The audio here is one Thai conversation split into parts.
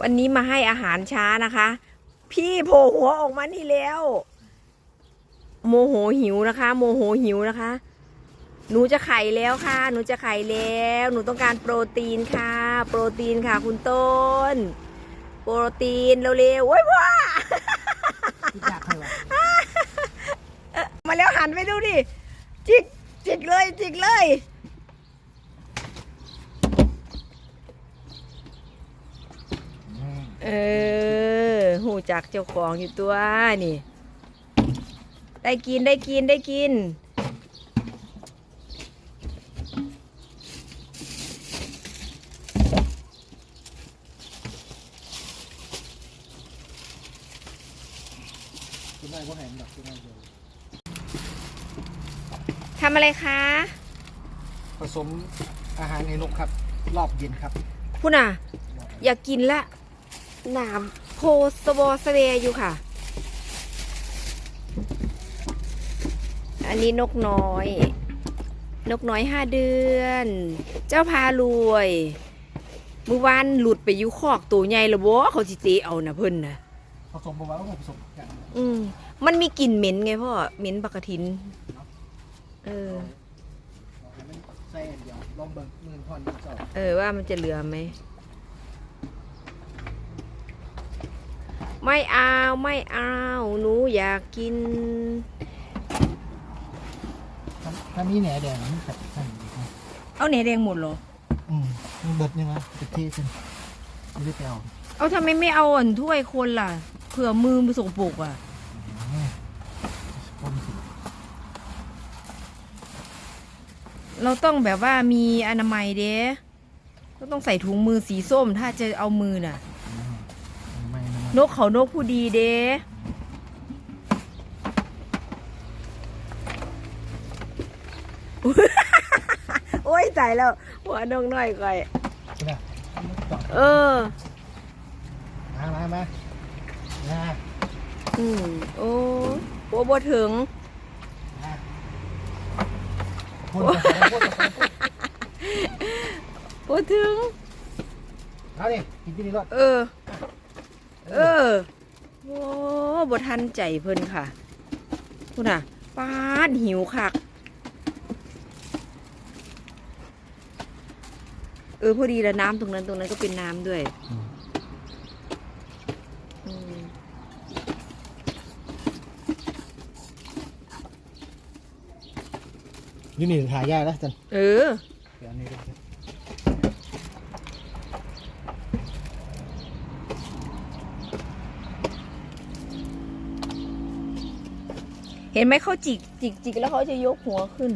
วันนี้มาให้อาหารช้านะคะ พี่โผล่หัวออกมานี่แล้ว โมโหหิวนะคะ โมโหหิวนะคะ หนูจะไข่แล้วค่ะ หนูจะไข่แล้ว หนูต้องการโปรตีนค่ะ โปรตีนค่ะ คุณต้น โปรตีนเร็วๆโอ้ยพ่อคิดยากใครวะมาแล้วหันไปดูดิจิกจิกเลยจิกเลย เออหูจักเจ้าของอยู่ตัวนี่ ได้กินได้กินได้กินคิดได้ว่าแหนดอกคิดได้เลยทำอะไรคะผสมอาหารให้นกครับ รอบเย็นครับพูน่ะ อยากกินละ หนามโพสวอสเวอยู่ค่ะ อันนี้นกน้อย นกน้อยห้าเดือน เจ้าพารวยเมื่อวานหลุดไปอยุคอกตัวใหญ่ละบ่เขาสิเตเอานะเพิ่นนะผสมบอกว่าผมผสมกันอืมมันมีกลิ่นเหม็นไงพ่อเหม็นปกทินเออใส่เดียวลองเบิ่งมือพอนเออว่ามันจะเหลือไหม ไม่เอาไม่เอาหนูอยากกินถ้าถ้ามีแหนแดงมันกัดใส่อีกนะเอาเนแดงหมดเหรอ อืมมันเบิดยังไงจะเทกันไม่ได้ไปเอาเอาทำไมไม่เอาอ่อนถ้วยคนล่ะเผื่อมือไปสกปรกอะอืมคนสิเราต้องแบบว่ามีอนามัยเด้ก็ต้องใส่ถุงมือสีส้มถ้าจะเอามือน่ะอืมไม่ นะนกเขานกผู้ดีเด้โอ้ยตายแล้ว หัวนกน้อยก่อยใช่ไหมต่อเออ มามามามาอืมโอ้โหบ่ถึงมาคนจะใส่คนจะใส่คนบ่ถึงเอาดิกินที่นี่รอดเออ เออโอ้บ่ทันใจเพิ่นค่ะคุณน่ะป้าดหิวคัก เออพอดีแล้วน้ำตรงนั้นตรงนั้นก็เป็นน้ำด้วยอืมนี่นี่ถ่ายยากแล้วจันเออ เดี๋ยวอันนี้ด้ เห็นไหมเขาจิกจิกจิกแล้วเขาจะยกหัวขึ้น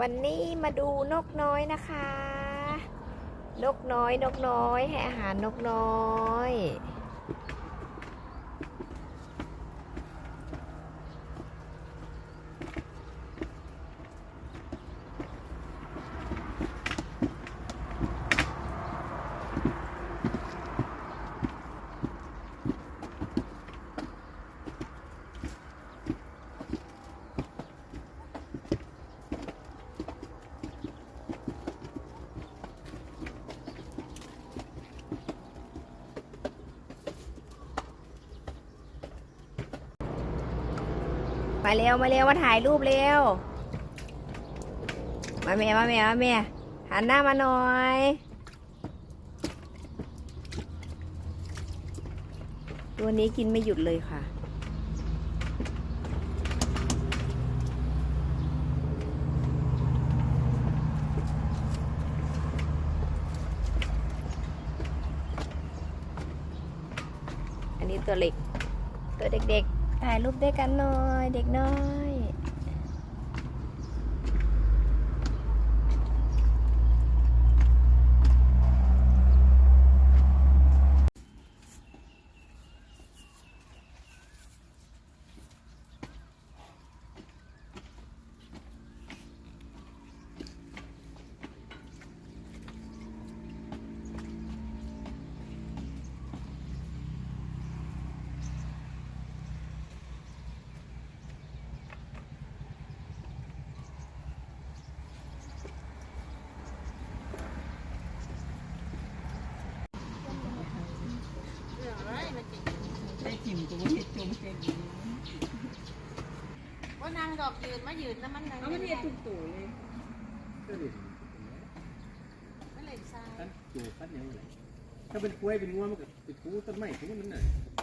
วันนี้มาดูนกน้อยนะคะ นกน้อยนกน้อย ให้อาหารนกน้อย มาเร็วมาเร็วมาถ่ายรูปเร็ว มาแม่มาแม่มาแม่หันหน้ามาหน่อย ตัวนี้กินไม่หยุดเลยค่ะ อันนี้ตัวเล็ก ตัวเด็กๆ ถ่ายรูปด้วยกันหน่อย เด็กน้อย ได้จิ้มตัวเห็ดจมเก่ง ว่า นางดอกยืนมายืนแล้วมันนางเอามันเห็ดตุกตู่เลยมันเล่นทรายปั้นจูปั้นยังไงถ้าเป็นกล้วยเป็นงัวมันก็ไปทูต้นไม้ทูมันน่ะม